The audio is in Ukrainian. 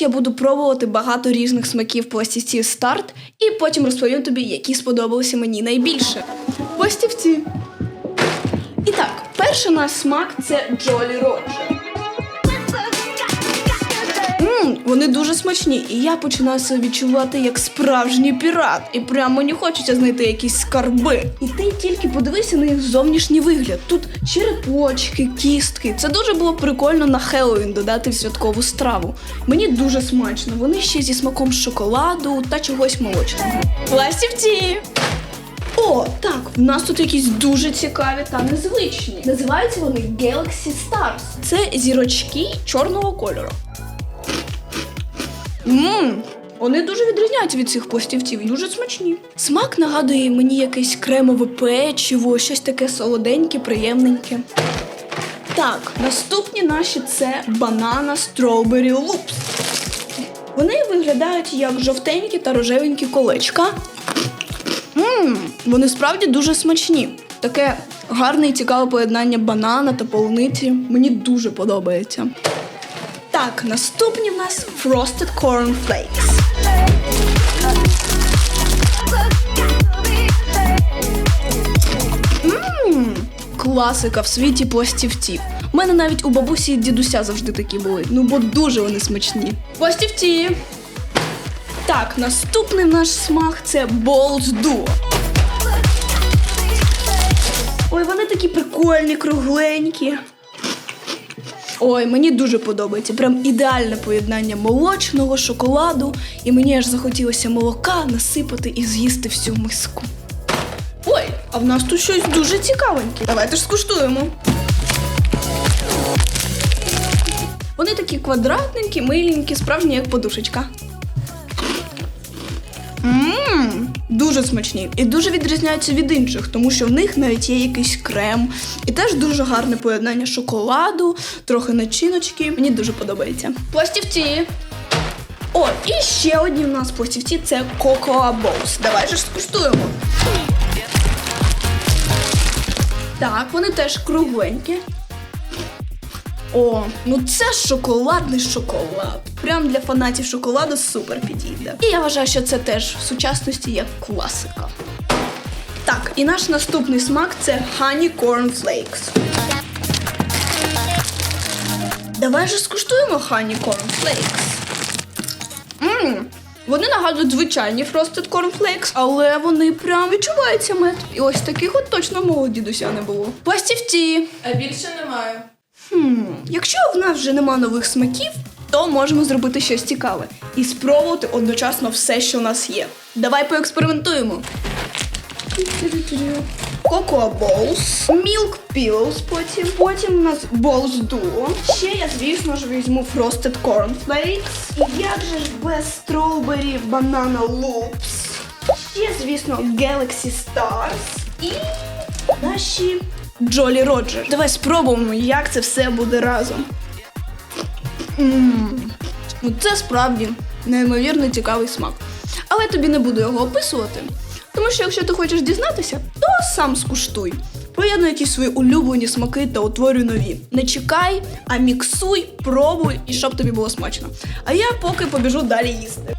я буду пробувати багато різних смаків пластівців старт, і потім розповім тобі, які сподобалися мені найбільше. Пластівці. І так, перший наш смак це Джолі Роджер. Вони дуже смачні, і я починаю себе відчувати як справжній пірат. І прямо мені хочеться знайти якісь скарби. І ти тільки подивися на їх зовнішній вигляд. Тут черепочки, кістки. Це дуже було прикольно на Хеллоуін додати в святкову страву. Мені дуже смачно. Вони ще зі смаком шоколаду та чогось молочного. Пластівці! О, так, в нас тут якісь дуже цікаві та незвичні. Називаються вони Galaxy Stars. Це зірочки чорного кольору. Мм, вони дуже відрізняються від цих пластівців і дуже смачні. Смак нагадує мені якесь кремове печиво, щось таке солоденьке, приємненьке. Так, наступні наші це банана Strawberry Loops. Вони виглядають як жовтенькі та рожевенькі колечка. Мм, вони справді дуже смачні. Таке гарне і цікаве поєднання банана та полуниці. Мені дуже подобається. Так, наступні в нас Frosted Corn Flakes. Мм, класика в світі пластівців. У мене навіть у бабусі і дідуся завжди такі були. Ну бо дуже вони смачні. Пластівці. Так, наступний наш смак це Balls Duo. Ой, вони такі прикольні, кругленькі. Ой, мені дуже подобається. Прям ідеальне поєднання молочного, шоколаду, і мені аж захотілося молока насипати і з'їсти всю миску. Ой, а в нас тут щось дуже цікавеньке. Давайте ж скуштуємо. Вони такі квадратненькі, миленькі, справжні як подушечка. Дуже смачні і дуже відрізняються від інших, тому що в них навіть є якийсь крем. І теж дуже гарне поєднання шоколаду, трохи начиночки. Мені дуже подобається. Пластівці. О, і ще одні в нас пластівці це Cocoa Balls. Давай же скуштуємо. Так, вони теж кругленькі. О, ну це шоколадний шоколад. Прям для фанатів шоколаду супер підійде. І я вважаю, що це теж в сучасності як класика. Так, і наш наступний смак це Honey Corn Flakes. Давай же скуштуємо Honey Corn Flakes. Мм, вони нагадують звичайні Frosted Corn Flakes, але вони прям відчуваються мед. І ось таких от точно мого дідуся не було. Пластівці. А більше немає. Хм, якщо в нас вже нема нових смаків, то можемо зробити щось цікаве і спробувати одночасно все, що у нас є. Давай поекспериментуємо. Cocoa Balls, Milk Pillows потім. Потім у нас Balls Duo. Ще я, звісно ж, візьму Frosted Corn Flakes. І як же ж без Strawberry Banana Loops. Ще, звісно, Galaxy Stars. І наші Джолі Роджер. Давай спробуємо, як це все буде разом. Мм, Ну це справді неймовірно цікавий смак. Але тобі не буду його описувати. Тому що якщо ти хочеш дізнатися, то сам скуштуй. Поєднуй якісь свої улюблені смаки та утворюй нові. Не чекай, а міксуй, пробуй і щоб тобі було смачно. А я поки побіжу далі їсти.